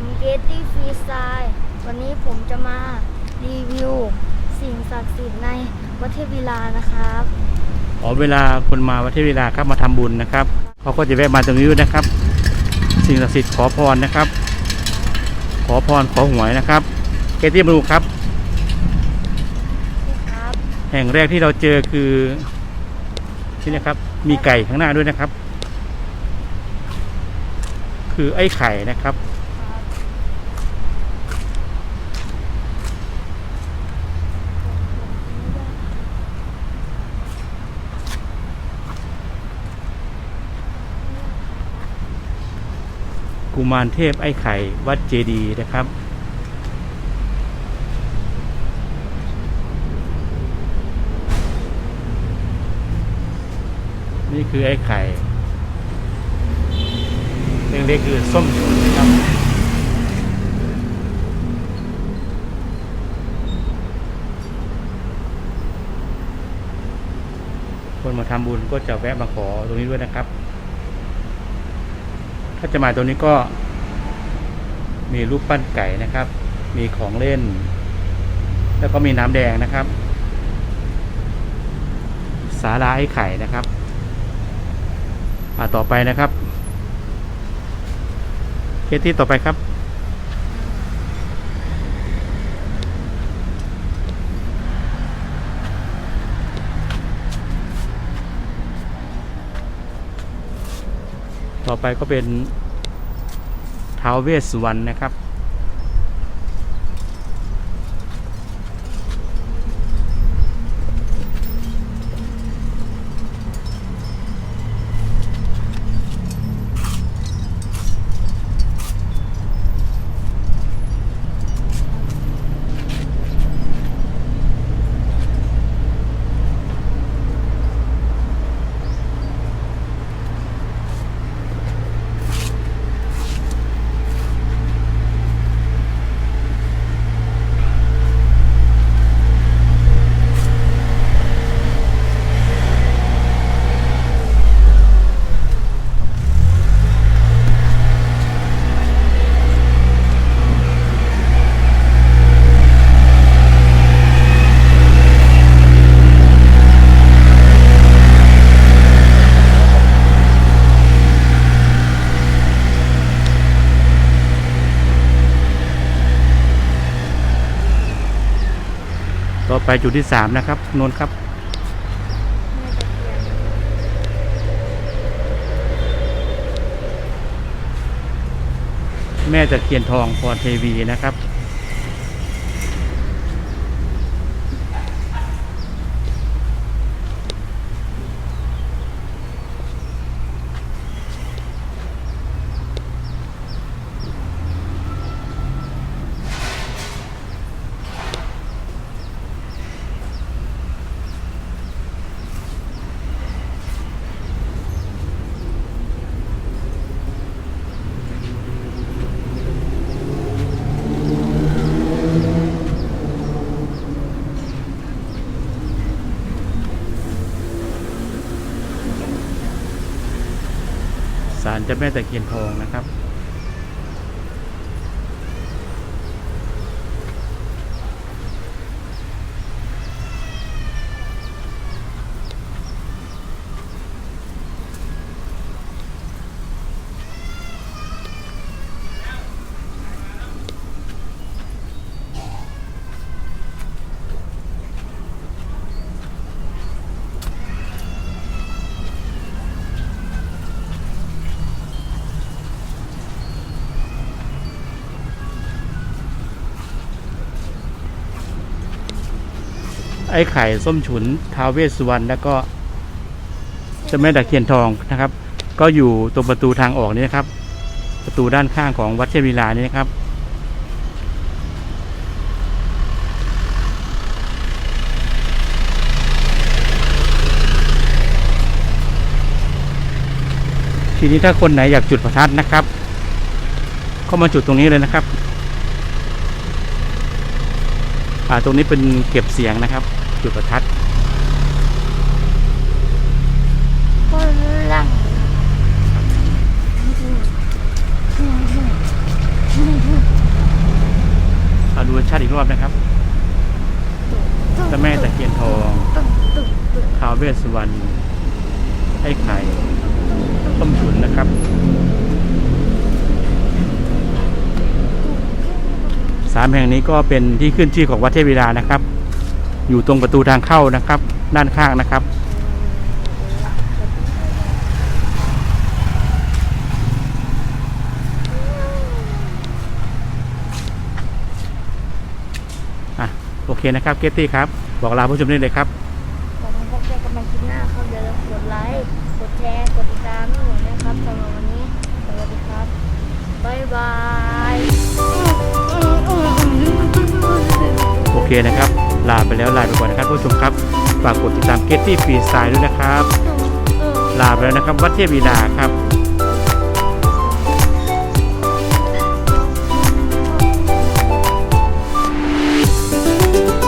ผมเกตตี้ฟรีสไตล์วันนี้ผมจะมารีวิวสิ่งศักดิ์สิทธิ์ในวัดเทพวิลานะครับ อ๋อเวลาคนมาวัดเทพเวลาครับมาทำบุญนะครับเขาก็จะแวะมาตรงนี้ด้วยนะครับ สิ่งศักดิ์สิทธิ์ขอพรนะครับ ขอพรขอหวยนะครับ เกตตี้มาดูครับนี่ครับ แห่งแรกที่เราเจอคือที่นะครับ มีไก่ข้างหน้าด้วยนะครับ คือไอ้ไข่นะครับ กุมารเทพไอ้ไข่วัดเจดีนะครับ นี่คือไอ้ไข่เล็กๆคือส้มฉุนนะครับคนมาทำบุญก็จะแวะมาขอตรงนี้ด้วยนะครับ ถ้าจะมาตรงนี้ก็ มีรูปปั้นไก่นะครับ มีของเล่น แล้วก็มีน้ำแดงนะครับสาลาไอ้ไข่นะครับมาต่อไปนะครับเคสที่ต่อไปครับ ต่อไปก็เป็นท้าวเวสสุวรรณนะครับ ต่อไปจุดที่สามนะครับนนท์ครับแม่ตะเคียนทองพรเทวีนะครับ เจ้าแม่ตะเคียนทองนะครับ อ้ไข่ส้มฉุนท้าวเวสสุวรรณแล้วก็เจ้าแม่ตะเคียนทองนะครับ ก็อยู่ตรงประตูทางออกนี้นะครับ ประตูด้านข้างของวัดเชวิลานี้นะครับทีนี้ถ้าคนไหนอยากจุดประทัดนะครับ ก็มาจุดตรงนี้เลยนะครับ อ่าตรงนี้เป็นเก็บเสียงนะครับ จุดประทัดคนหลังอบนะครับเจ้าแม่ตะเคียนทองตึ๊กตึ๊กตึ๊กท้าวเวสสุวรรณไอ้ไข่ต้มฉุนนะครับ สามแห่งนี้ก็เป็นที่ขึ้นชื่อของวัดเทพวิลานะครับ อยู่ตรงประตูทางเข้านะครับ ด้านข้างนะครับ อะ โอเคนะครับเกตตี้ครับ บอกลาผู้ชมได้เลยครับขอบคุณครับเจอกันใหม่คลิปหน้าครับอย่าลืมกดไลค์ กดแชร์ กดติดตามให้ผมนะครับสำหรับวันนี้ สวัสดีครับ บ๊ายบาย โอเคนะครับ ลาไปแล้วลาไปก่อนนะครับผู้ชมครับฝากกดติดตามเกตตี้ฟรีสไตล์ด้วยนะครับ ลาไปแล้วนะครับวัดเทพวีลาครับ